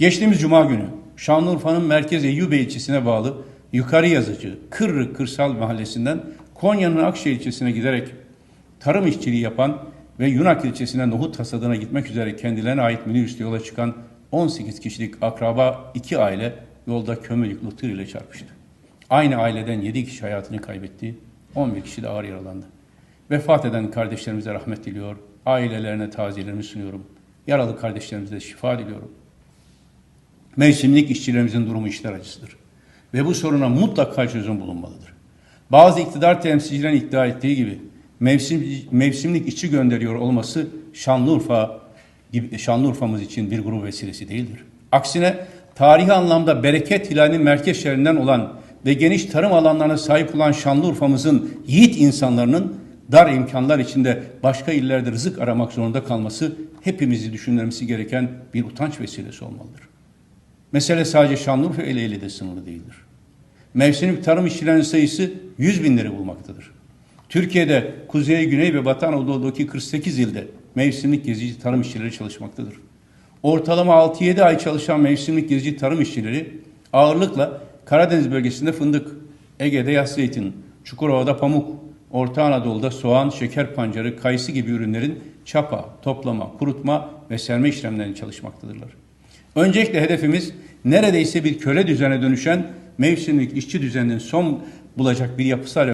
Geçtiğimiz Cuma günü Şanlıurfa'nın merkez Eyyubi ilçesine bağlı Yukarı Yazıcı, Kırrı Kırsal Mahallesi'nden Konya'nın Akşehir ilçesine giderek tarım işçiliği yapan ve Yunak ilçesine nohut hasadına gitmek üzere kendilerine ait minibüsle yola çıkan 18 kişilik akraba iki aile yolda kömür yüklü tır ile çarpıştı. Aynı aileden 7 kişi hayatını kaybetti, 11 kişi de ağır yaralandı. Vefat eden kardeşlerimize rahmet diliyor, ailelerine taziyelerimi sunuyorum. Yaralı kardeşlerimize şifa diliyorum. Mevsimlik işçilerimizin durumu işler acısıdır. Ve bu soruna mutlaka çözüm bulunmalıdır. Bazı iktidar temsilcilerin iddia ettiği gibi mevsim, mevsimlik işçi gönderiyor olması Şanlıurfa gibi Şanlıurfa'mız için bir gurur vesilesi değildir. Aksine tarihi anlamda bereket hilalinin merkez şehrinden olan ve geniş tarım alanlarına sahip olan Şanlıurfa'mızın yiğit insanlarının dar imkanlar içinde başka illerde rızık aramak zorunda kalması hepimizi düşünmemiz gereken bir utanç vesilesi olmalıdır. Mesele sadece Şanlıurfa ile de sınırlı değildir. Mevsimlik tarım işçilerinin sayısı 100 binleri bulmaktadır. Türkiye'de Kuzey, Güney ve Batı Anadolu'daki 48 ilde mevsimlik gezici tarım işçileri çalışmaktadır. Ortalama 6-7 ay çalışan mevsimlik gezici tarım işçileri ağırlıkla Karadeniz bölgesinde fındık, Ege'de yaz zeytin, Çukurova'da pamuk, Orta Anadolu'da soğan, şeker pancarı, kayısı gibi ürünlerin çapa, toplama, kurutma ve serme işlemlerini çalışmaktadırlar. Öncelikle hedefimiz neredeyse bir köle düzene dönüşen mevsimlik işçi düzeninin son bulacak bir yapısal